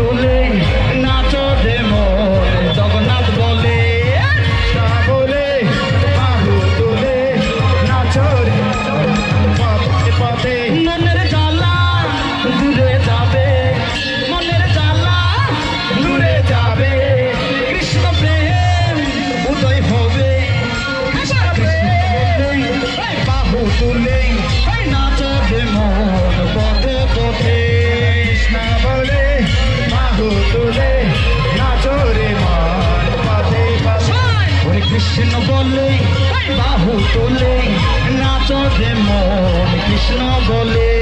তুলে নাচো দে মন। জগন্নাথ বলে বলে বাহু তুলে, নাচো পথে পথে মনের জ্বালা দূরে যাবে। মনের জ্বালা দূরে যাবে। কৃষ্ণ প্রেম উদয় হবে। বাহু তুলে কৃষ্ণ বলে বাহু তোলে নাচ মন কৃষ্ণ বলে।